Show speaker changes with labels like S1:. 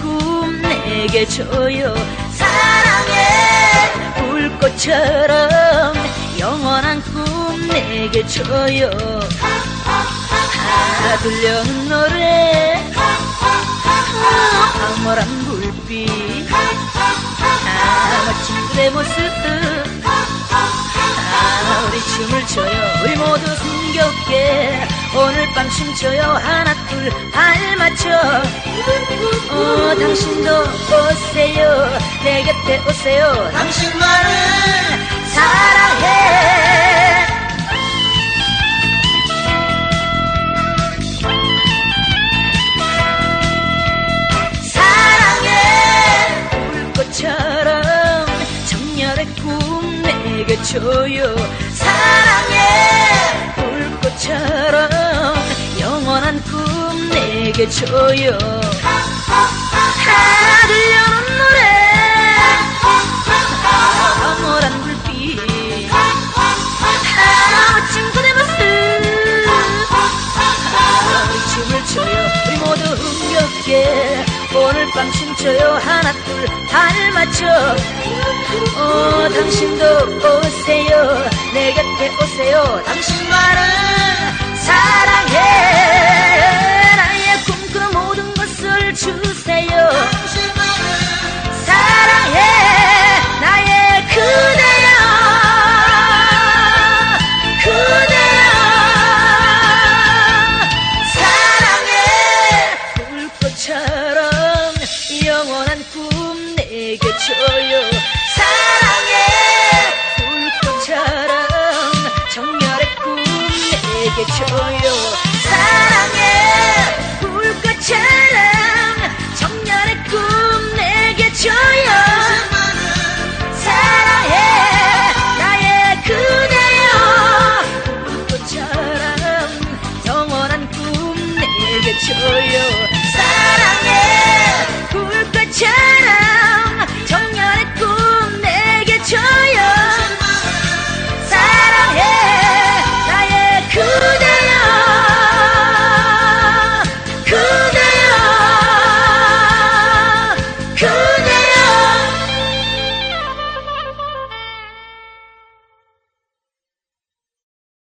S1: 꿈 내게 줘요. 사랑의 불꽃처럼 영원한 꿈 내게 줘요. 다 들려오는 노래 황홀한 불빛. 아 멋진 그대 모습 아 우리 춤을 춰요. 우리 모두 숨겹게 오늘 밤 춤춰요. 하나 둘어 당신도 오세요. 내 곁에 오세요. 당신만을 사랑해. 사랑해. 불꽃처럼 정열의 꿈 내게 줘요. 사랑해. 불꽃처럼 영원한 꿈 내게 줘요 흥겹게 오늘 밤 춤춰요. 하나 둘 발 맞춰. 어 당신도 오세요. 내 곁에 불꽃처럼 영원한 꿈 내게 줘요. 사랑해 불꽃처럼 정열의 꿈 내게 줘요. 사랑해 불꽃처럼 정열의 꿈 내게 줘요. 사랑 Cheddar!